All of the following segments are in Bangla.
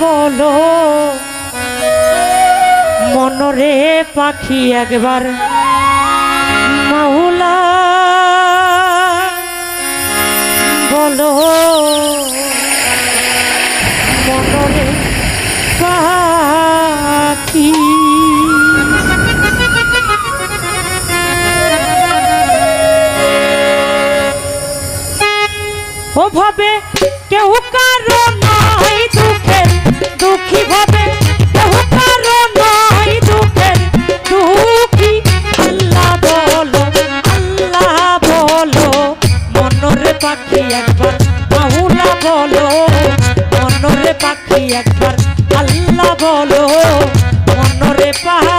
গল মনরে পাখি একবার মাহুলা বলো। মনরে পাখি ও ভাবে কেউ কারণ দুঃখী হবে বহু কারণ নয় দুঃখের দুঃখী। আল্লাহ বলো আল্লাহ বলো, মনরে পাখি একবার মাহুলা বলো, মনরে পাখি আল্লাহ বলো, মনরে পাহা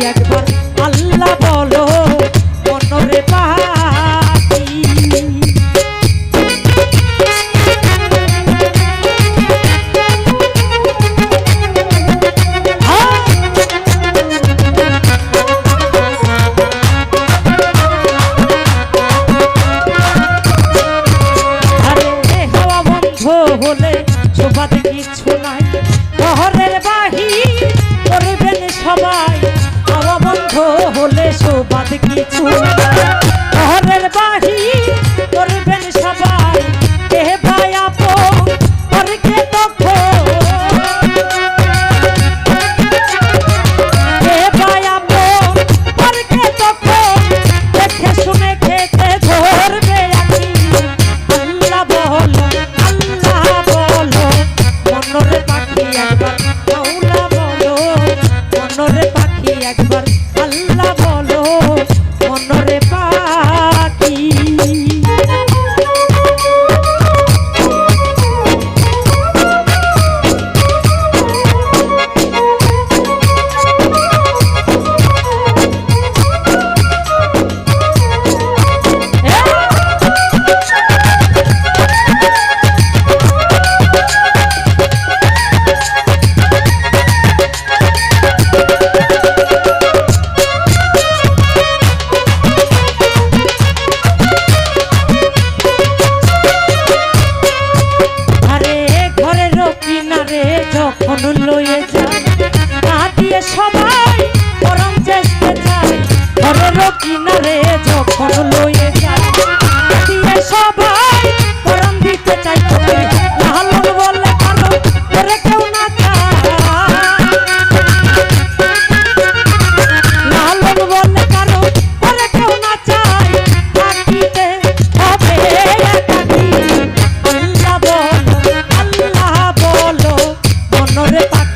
Yeah, goodbye. আপদ কিছু না।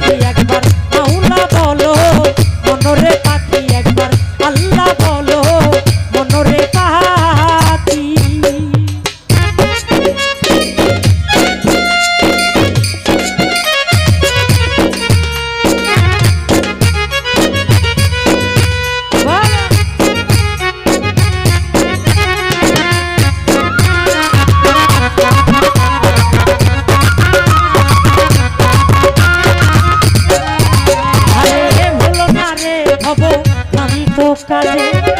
Y vou ficar